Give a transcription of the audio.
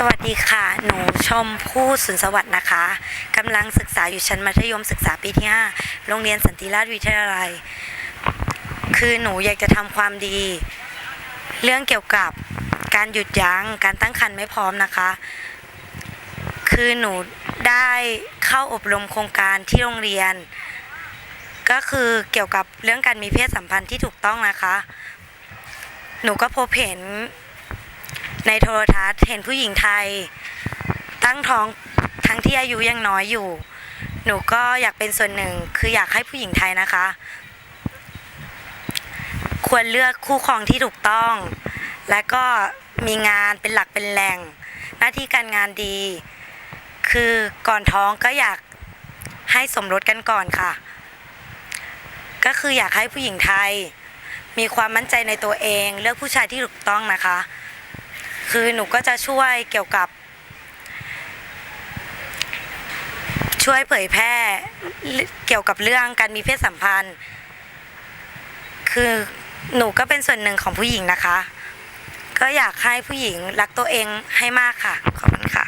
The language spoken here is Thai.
สวัสดีค่ะ หนูชมพู่สุนสวัสดิ์นะคะกำลังศึกษาอยู่ชั้นมัธยมศึกษาปีที่5โรงเรียนสันติราชวิทยาลัย คือหนูอยากจะทำความดี เรื่องเกี่ยวกับการหยุดยัง้งการตั้งครรภ์ไม่พร้อมนะคะ คือหนูได้เข้าอบรมโครงการที่โรงเรียน ก็คือเกี่ยวกับเรื่องการมีเพศสัมพันธ์ที่ถูกต้องนะคะ หนูก็พบเห็น ในโทรทัศน์เห็นผู้หญิงไทย ตั้งท้องทั้งที่อายุยังน้อยอยู่ หนูก็อยากเป็นส่วนหนึ่งคืออยากให้ผู้หญิงไทยนะคะ ควรเลือกคู่ครองที่ถูกต้อง และก็มีงานเป็นหลักเป็นแหล่ง หน้าที่การงานดี คือก่อนท้องก็อยากให้สมรสกันก่อนค่ะ ก็คืออยากให้ผู้หญิงไทย มีความมั่นใจในตัวเอง เลือกผู้ชายที่ถูกต้องนะคะ คือหนูก็จะช่วยเกี่ยวกับ ช่วยเผยแพร่เกี่ยวกับเรื่องการมีเพศสัมพันธ์ คือหนูก็เป็นส่วนหนึ่งของผู้หญิงนะคะ ก็อยากให้ผู้หญิงรักตัวเองให้มากค่ะ ขอบคุณค่ะ